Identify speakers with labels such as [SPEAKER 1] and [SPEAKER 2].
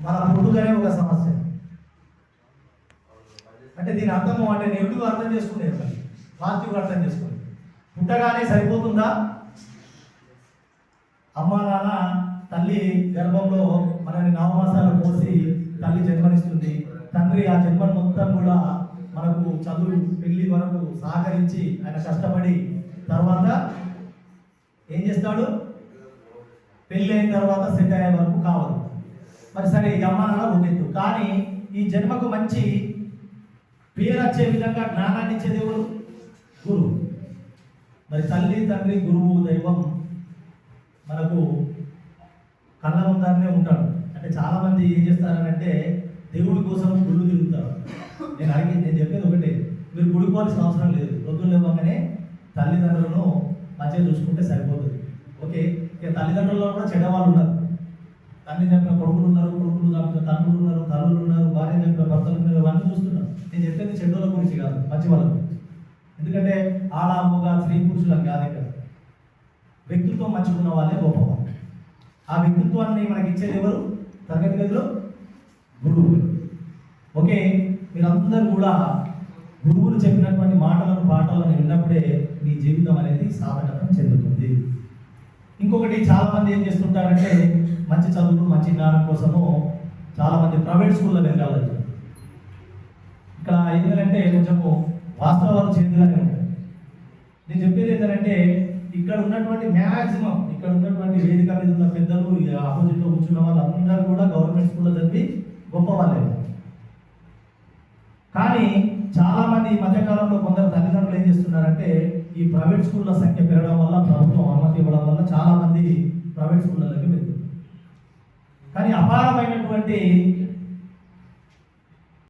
[SPEAKER 1] మన పుట్టుకనే ఒక సమస్య. అంటే దీని అర్థము అంటే నెగిటివ్ అర్థం చేసుకునేది? మరి పాజిటివ్ అర్థం చేసుకునేది పుట్టగానే సరిపోతుందా? అమ్మ నాన్న తల్లి గర్భంలో మనని నవమాసాలు మోసి తల్లి జన్మనిస్తుంది. తండ్రి ఆ జన్మ మొత్తం కూడా మనకు చదువు పెళ్ళి వరకు సహకరించి ఆయన కష్టపడి తర్వాత ఏం చేస్తాడు? పెళ్ళి అయిన తర్వాత సెట్ అయ్యే వరకు కావాలి. మరి సరే ఈ అమ్మ ఉండేది కానీ ఈ జన్మకు మంచి పేరు వచ్చే విధంగా జ్ఞానాన్ని ఇచ్చేది ఎవరు గురువు. మరి తల్లి తండ్రి గురువు దైవం మనకు కళ్ళ ముందరనే ఉంటాడు అంటే చాలామంది ఏం చేస్తారనంటే దేవుడి కోసం గుళ్ళు తిరుగుతారు. నేను అడిగి నేను చెప్పేది ఒకటే. మీరు గుడికోవాల్సిన అవసరం లేదు. రొద్దులు ఇవ్వగానే తల్లిదండ్రులను మంచిగా చూసుకుంటే సరిపోతుంది. ఓకే? ఇక తల్లిదండ్రుల్లో కూడా చెడ్డవాళ్ళు ఉన్నారు. తల్లి చెప్పిన కొడుకులు ఉన్నారు కొడుకులు చెప్పిన తండ్రులు ఉన్నారు తల్లులు ఉన్నారు భార్య చెప్పిన భర్తలు ఉన్నారు ఇవన్నీ చూస్తున్నాం. నేను చెప్పేది చెడ్డోల గురించి కాదు మంచి వాళ్ళ గురించి. ఎందుకంటే ఆడ అమ్మగా స్త్రీ పురుషులం కాదు ఇక్కడ. వ్యక్తిత్వం మంచుకున్న వాళ్ళే గొప్పవాళ్ళు. ఆ వ్యక్తిత్వాన్ని మనకి ఇచ్చేది ఎవరు? తరగతి గదిలో గురువు. ఓకే మీరందరూ కూడా గురువులు చెప్పినటువంటి మాటలను పాటలను విన్నప్పుడే మీ జీవితం అనేది సాధకతం చెందుతుంది. ఇంకొకటి చాలా మంది ఏం చేస్తుంటారంటే చదువులు మంచి జ్ఞానం కోసము చాలా మంది ప్రైవేట్ స్కూల్లో వెళ్ళాలి ఇక్కడ ఏంటంటే కొంచెము వాస్తవాలు చేతుగానే ఉంటాయి నేను చెప్పేది ఏంటంటే ఇక్కడ ఉన్నటువంటి మ్యాక్సిమం ఇక్కడ ఉన్నటువంటి వేదిక మీద ఉన్న పెద్దలు ఆపోజిట్లో కూర్చున్న వాళ్ళందరూ కూడా గవర్నమెంట్ స్కూల్లో చదివి గొప్ప వాళ్ళే కానీ చాలామంది ఈ మధ్యకాలంలో కొందరు తల్లిదండ్రులు ఏం చేస్తున్నారంటే ఈ ప్రైవేట్ స్కూళ్ళ సంఖ్య పెరగడం వల్ల ప్రభుత్వం అనుమతి ఇవ్వడం వల్ల చాలామంది ప్రైవేట్ స్కూళ్ళకి వెళ్తున్నారు. కానీ అపారమైనటువంటి